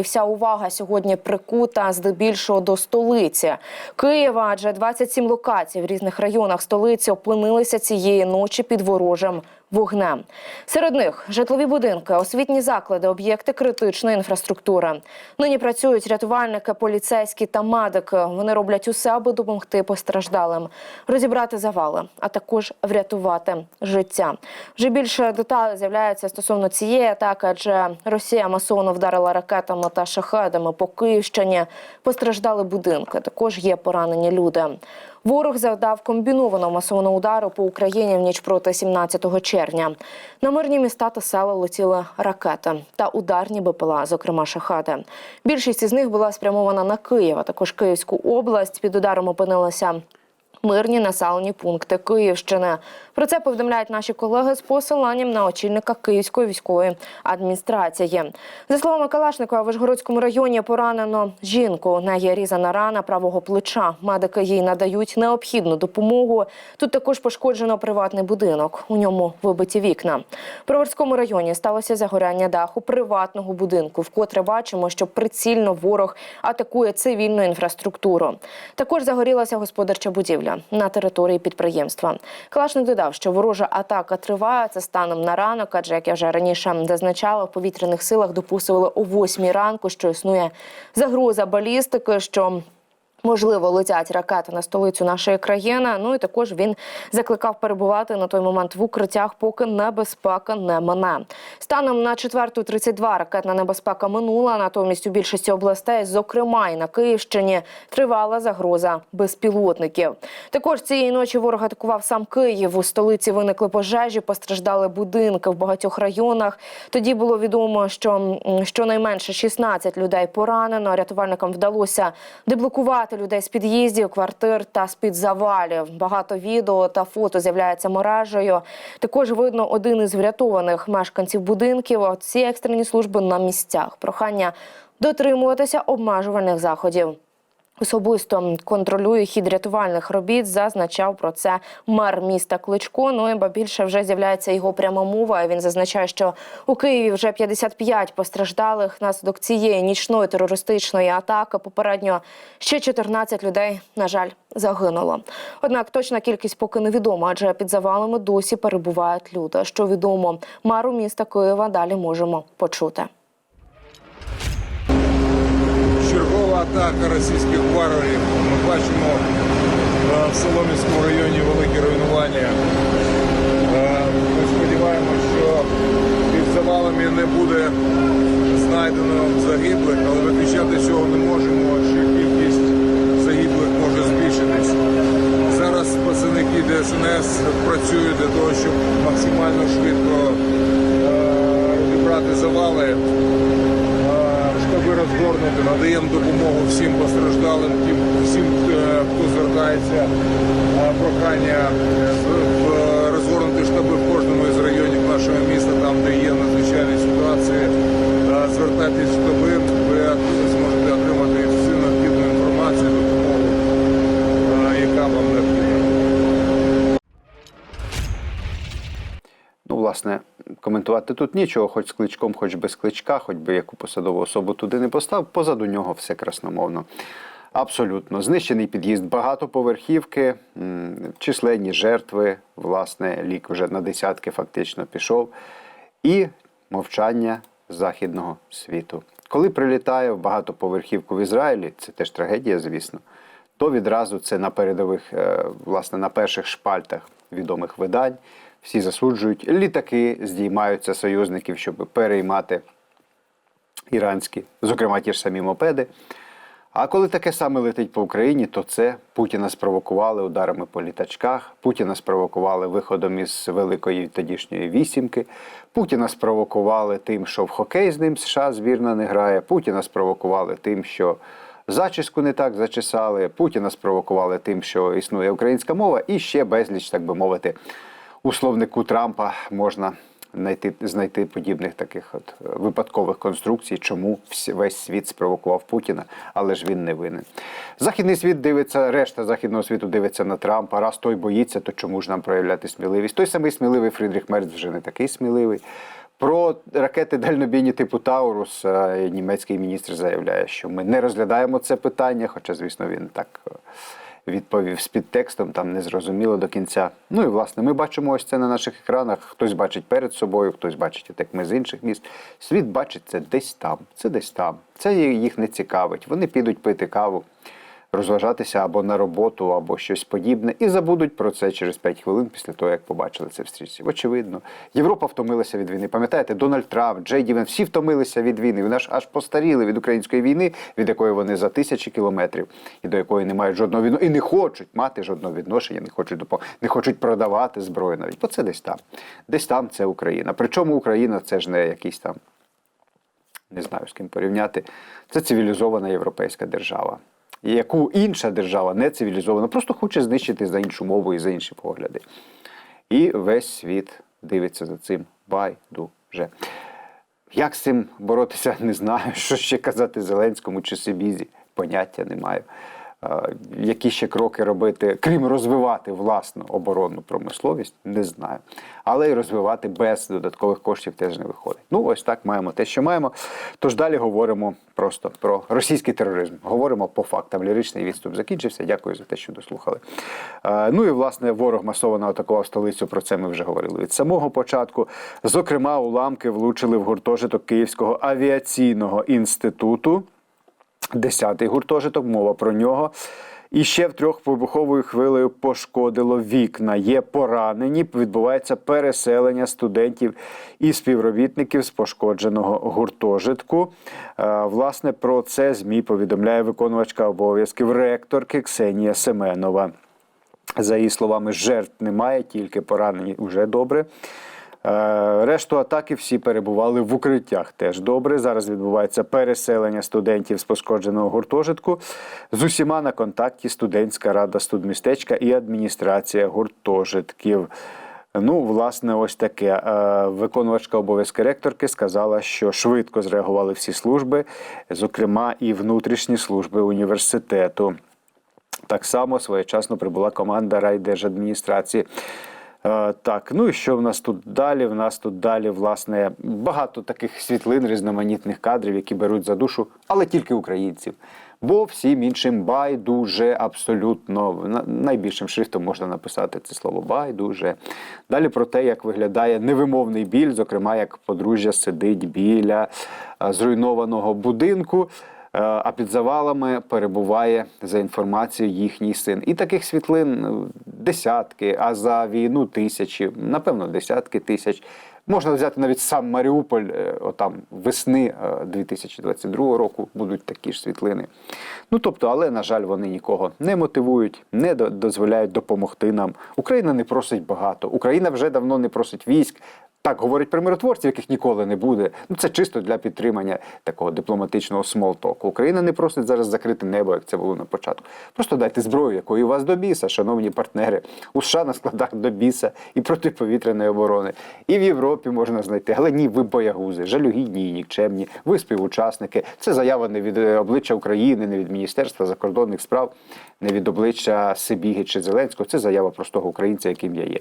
І вся увага сьогодні прикута здебільшого до столиці Києва, адже 27 локацій в різних районах столиці опинилися цієї ночі під ворожим вогнем. Серед них житлові будинки, освітні заклади, об'єкти критичної інфраструктури. Нині працюють рятувальники, поліцейські та медики. Вони роблять усе, аби допомогти постраждалим, розібрати завали, а також врятувати життя. Вже більше деталей з'являється стосовно цієї атаки, адже Росія масово вдарила ракетами та шахедами по Київщині. Постраждали будинки. Також є поранені люди. Ворог завдав комбінованого масованого удару по Україні в ніч проти 17 червня. На мирні міста та села летіли ракети та ударні БПЛА, зокрема шахади. Більшість із них була спрямована на Київ, а також Київську область. Під ударом опинилися мирні населені пункти Київщини. Про це повідомляють наші колеги з посиланням на очільника Київської військової адміністрації. За словами Калашникова, в Вишгородському районі поранено жінку. У неї різана рана правого плеча. Медики їй надають необхідну допомогу. Тут також пошкоджено приватний будинок. У ньому вибиті вікна. В Броварському районі сталося загоряння даху приватного будинку. Вкотре бачимо, що прицільно ворог атакує цивільну інфраструктуру. Також загорілася господарча будівля на території підприємства. Калашник додав, що ворожа атака триває. Це станом на ранок, адже як я вже раніше зазначала, в повітряних силах допустили о 8 ранку, що існує загроза балістики. що Можливо, летять ракети на столицю нашої країни. Ну і також він закликав перебувати на той момент в укриттях, поки небезпека не мине. Станом на 4.32 ракетна небезпека минула. Натомість у більшості областей, зокрема і на Київщині, тривала загроза безпілотників. Також цієї ночі ворог атакував сам Київ. У столиці виникли пожежі, постраждали будинки в багатьох районах. Тоді було відомо, що щонайменше 16 людей поранено. Рятувальникам вдалося деблокувати людей з під'їздів, квартир та з під завалів. Багато відео та фото з'являється мережею. Також видно один із врятованих мешканців будинків. Ці екстрені служби на місцях. Прохання дотримуватися обмежувальних заходів. Особисто контролює хід рятувальних робіт. Зазначав про це мер міста Кличко. Ну і ба більше вже з'являється його пряма мова. Він зазначає, що у Києві вже 55 постраждалих внаслідок цієї нічної терористичної атаки. Попередньо ще 14 людей, на жаль, загинуло. Однак точна кількість поки невідома, адже під завалами досі перебувають люди. Що відомо меру міста Києва далі можемо почути. Атака російських варварів. Ми бачимо е, в Солом'янському районі великі руйнування. Е, Ми сподіваємося, що під завалами не буде знайдено загиблих, але виключати цього не можемо, що кількість загиблих може збільшитись. Зараз працівники ДСНС працюють для того, щоб максимально швидко е, розібрати завали. Штаби розгорнути, надаємо допомогу всім постраждалим, всім, е, хто звертається, Е, прохання е, з- в- розгорнути штаби в кожному із районів нашого міста, там, де є надзвичайні ситуації. Е, Звертайтесь в штаби, ви зможете отримати всю необхідну інформацію, допомогу, е, яка вам необхідна. Ну, власне, коментувати тут нічого, хоч з кличком, хоч без кличка, хоч би яку посадову особу туди не постав, позаду нього все красномовно. Абсолютно. Знищений під'їзд багатоповерхівки, численні жертви, власне, лік вже на десятки фактично пішов. І мовчання західного світу. Коли прилітає в багатоповерхівку в Ізраїлі, це теж трагедія, звісно, то відразу це на передових, е, власне, на перших шпальтах відомих видань. Всі засуджують. Літаки здіймаються союзників, щоб переймати іранські, зокрема ті ж самі мопеди. А коли таке саме летить по Україні, то це Путіна спровокували ударами по літачках, Путіна спровокували виходом із великої тодішньої вісімки, Путіна спровокували тим, що в хокей з ним США збірна не грає, Путіна спровокували тим, що зачіску не так зачесали, Путіна спровокували тим, що існує українська мова, і ще безліч, так би мовити, у словнику Трампа можна знайти, знайти подібних таких от е, випадкових конструкцій, чому весь світ спровокував Путіна, але ж він не винен. Західний світ дивиться, решта західного світу дивиться на Трампа. Раз той боїться, то чому ж нам проявляти сміливість? Той самий сміливий Фрідріх Мерц вже не такий сміливий. Про ракети дальнобійні типу Таурус е, німецький міністр заявляє, що ми не розглядаємо це питання, хоча, звісно, він так е, відповів з підтекстом, там не зрозуміло до кінця. Ну і власне, ми бачимо ось це на наших екранах. Хтось бачить перед собою, хтось бачить, як ми з інших міст. Світ бачить це десь там, це десь там. Це їх не цікавить. Вони підуть пити каву розважатися або на роботу, або щось подібне, і забудуть про це через 5 хвилин після того, як побачили це в стрічці. Очевидно, Європа втомилася від війни. Пам'ятаєте, Дональд Трамп, Джей Дівен, всі втомилися від війни. Вони аж аж постаріли від української війни, від якої вони за тисячі кілометрів і до якої не мають жодного відношення, і не хочуть мати жодного відношення, не хочуть допом... не хочуть продавати зброю навіть. Бо це десь там. Десь там це Україна. Причому Україна це ж не якийсь там не знаю з ким порівняти. Це цивілізована європейська держава, яку інша держава не цивілізована, просто хоче знищити за іншу мову і за інші погляди. І весь світ дивиться за цим байдуже. Як з цим боротися, не знаю. Що ще казати Зеленському чи Сибізі, поняття не маю. Які ще кроки робити, крім розвивати власну оборонну промисловість, не знаю. Але й розвивати без додаткових коштів теж не виходить. Ну, ось так маємо те, що маємо. Тож далі говоримо просто про російський тероризм. Говоримо по фактам. Ліричний відступ закінчився. Дякую за те, що дослухали. Ну і власне ворог масово атакував столицю. Про це ми вже говорили від самого початку. Зокрема, уламки влучили в гуртожиток Київського авіаційного інституту. Десятий гуртожиток, мова про нього. І ще в трьох вибуховою хвилею пошкодило вікна. Є поранені. Відбувається переселення студентів і співробітників з пошкодженого гуртожитку. Е, Власне, про це ЗМІ повідомляє виконувачка обов'язків ректорки Ксенія Семенова. За її словами, жертв немає, тільки поранені вже добре. Е, Решту атаки всі перебували в укриттях. Теж добре. Зараз відбувається переселення студентів з пошкодженого гуртожитку. З усіма на контакті студентська рада студмістечка і адміністрація гуртожитків. Ну, власне, ось таке. Е, Виконувачка обов'язки ректорки сказала, що швидко зреагували всі служби, зокрема і внутрішні служби університету. Так само своєчасно прибула команда райдержадміністрації. Е, Так, ну і що в нас тут далі? В нас тут далі, власне, багато таких світлин, різноманітних кадрів, які беруть за душу, але тільки українців. Бо всім іншим байдуже абсолютно На- найбільшим шрифтом можна написати це слово байдуже. Далі про те, як виглядає невимовний біль, зокрема, як подружжя сидить біля е, зруйнованого будинку. Е, А під завалами перебуває за інформацією їхній син. І таких світлин е, десятки, а за війну тисячі, напевно, десятки тисяч. Можна взяти навіть сам Маріуполь, е, отам весни е, 2022 року будуть такі ж світлини. Ну тобто, але на жаль, вони нікого не мотивують, не дозволяють допомогти нам. Україна не просить багато. Україна вже давно не просить військ. Так говорять про миротворців, яких ніколи не буде. Ну це чисто для підтримання такого дипломатичного смолтоку. Україна не просить зараз закрити небо, як це було на початку. Просто дайте зброю, якої у вас до біса, шановні партнери. У США на складах до біса і протиповітряної оборони. І в Європі можна знайти. Але ні, ви боягузи, жалюгідні і нікчемні. Ви співучасники. Це заява не від е, обличчя України, не від Міністерства закордонних справ, не від обличчя Сибіги чи Зеленського. Це заява простого українця, яким я є.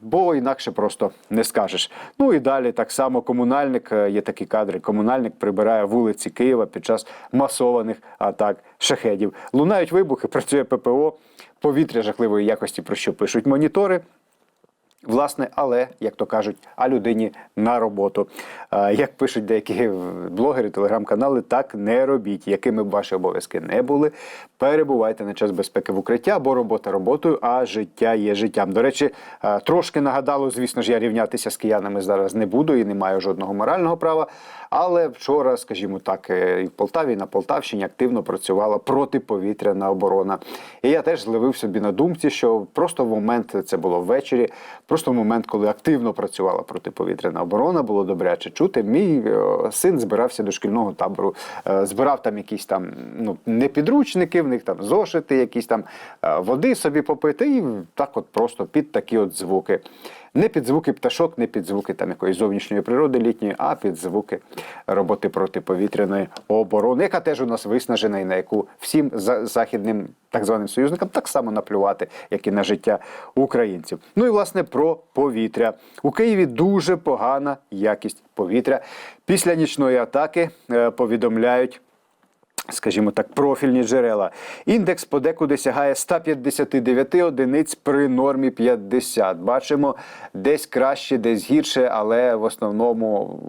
Бо інакше просто не скажеш. Ну і далі так само комунальник е, є такі кадри. Комунальник прибирає вулиці Києва під час масованих атак шахедів. Лунають вибухи, працює ППО, повітря жахливої якості, про що пишуть монітори. Власне, але, як то кажуть, а людині на роботу. Як пишуть деякі блогери, телеграм-канали, так не робіть. Якими б ваші обов'язки не були, перебувайте на час безпеки в укриття, бо робота роботою, а життя є життям. До речі, е, трошки нагадало, звісно ж, я рівнятися з киянами зараз не буду і не маю жодного морального права. Але вчора, скажімо так, е, і в Полтаві, і на Полтавщині активно працювала протиповітряна оборона. І я теж зливив собі на думці, що просто в момент це було ввечері, просто в момент, коли активно працювала протиповітряна оборона, було добряче чути. Мій е, син збирався до шкільного табору, збирав там якісь там ну не в них там зошити, якісь там е, води собі попити, і так, от просто під такі от звуки. Не під звуки пташок, не під звуки там якоїсь зовнішньої природи літньої, а під звуки роботи протиповітряної оборони, яка теж у нас виснажена і на яку всім за- західним так званим союзникам так само наплювати, як і на життя українців. Ну і власне про повітря. У Києві дуже погана якість повітря. Після нічної атаки е, повідомляють скажімо так, профільні джерела. Індекс подекуди сягає 159 одиниць при нормі 50. Бачимо, десь краще, десь гірше, але в основному,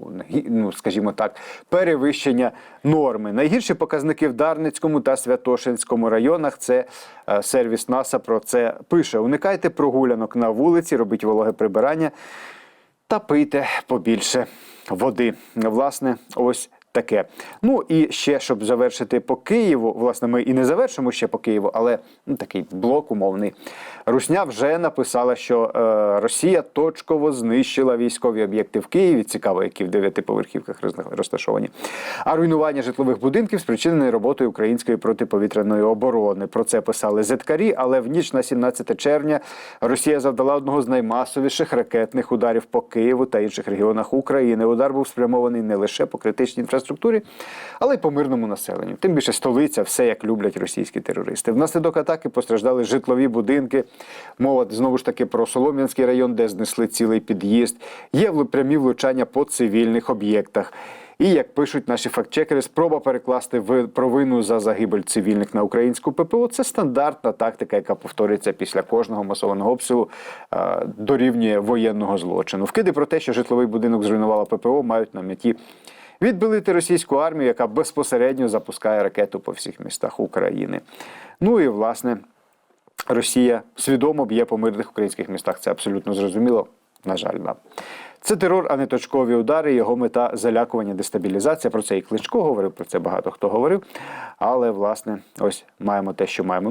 ну, скажімо так, перевищення норми. Найгірші показники в Дарницькому та Святошинському районах. Це е, сервіс НАСА про це пише. Уникайте прогулянок на вулиці, робіть вологе прибирання та пийте побільше води. Власне, ось таке. Ну і ще, щоб завершити по Києву, власне, ми і не завершимо ще по Києву, але ну, такий блок умовний. Русня вже написала, що е, Росія точково знищила військові об'єкти в Києві. Цікаво, які в дев'ятиповерхівках розташовані. А руйнування житлових будинків спричинене роботою української протиповітряної оборони. Про це писали зеткарі, але в ніч на 17 червня Росія завдала одного з наймасовіших ракетних ударів по Києву та інших регіонах України. Удар був спрямований не лише по критичній інфраструктурі, але й по мирному населенню. Тим більше столиця, все як люблять російські терористи. Внаслідок атаки постраждали житлові будинки. Мова знову ж таки про Солом'янський район, де знесли цілий під'їзд. Є прямі влучання по цивільних об'єктах. І як пишуть наші фактчекери, спроба перекласти ви- провину за загибель цивільних на українську ППО це стандартна тактика, яка повторюється після кожного масованого обстрілу, дорівнює воєнного злочину. Вкиди про те, що житловий будинок зруйнувала ППО, мають на меті відбилити російську армію, яка безпосередньо запускає ракету по всіх містах України. Ну і власне. Росія свідомо б'є по мирних українських містах. Це абсолютно зрозуміло. На жаль, да. Це терор, а не точкові удари. Його мета залякування, дестабілізація. Про це і Кличко говорив, про це багато хто говорив. Але, власне, ось маємо те, що маємо.